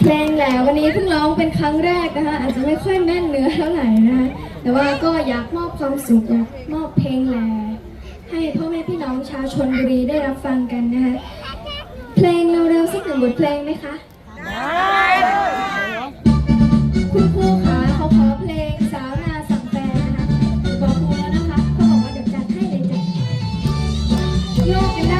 เพลงแหละวันนี้เพิ่งร้องเป็นครั้งแรกนะคะอาจจะไม่ค่อยแน่นเนื้อเท่าไหร่นะคะแต่ว่าก็อยากมอบความสุขมอบเพลงแหละให้พ่อแม่พี่น้องชาวชนบุรีได้รับฟังกันนะคะเพลงเร็วๆสักหนึ่งบทเพลงไหมคะได้คุณครูคะเขาขอเพลงสาวนาสังแปนะคะบอกครูแล้วนะคะเขาบอกว่าเดี๋ยวจัดให้เลยจ้ะโยกกันได้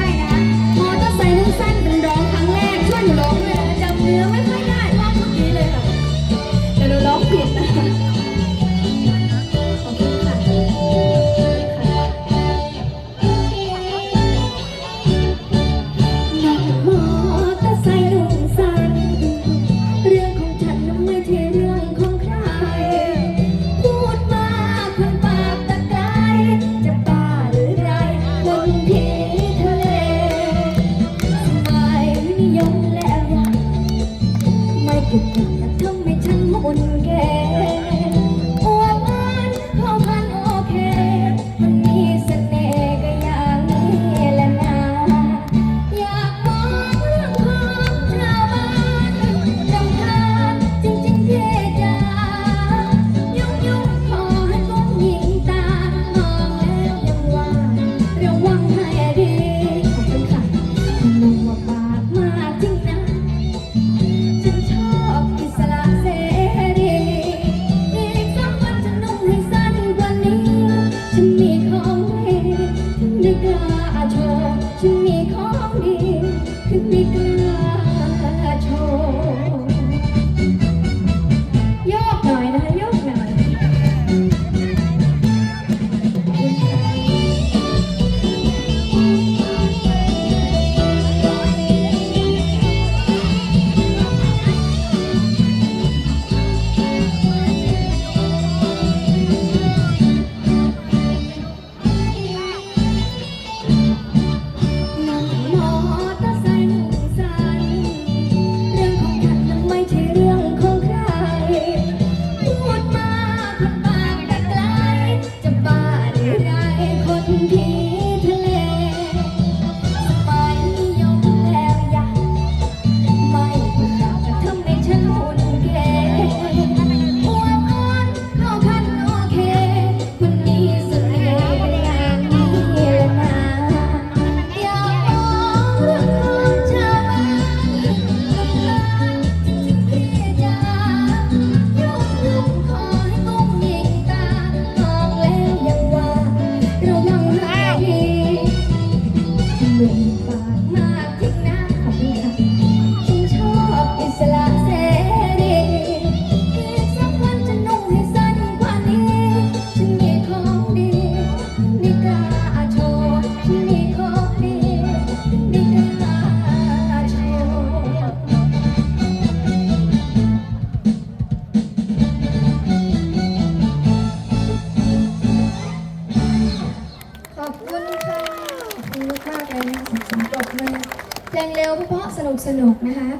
สียงปรบมือเพลงเร็วเพราะสนุกสนุกนะคะ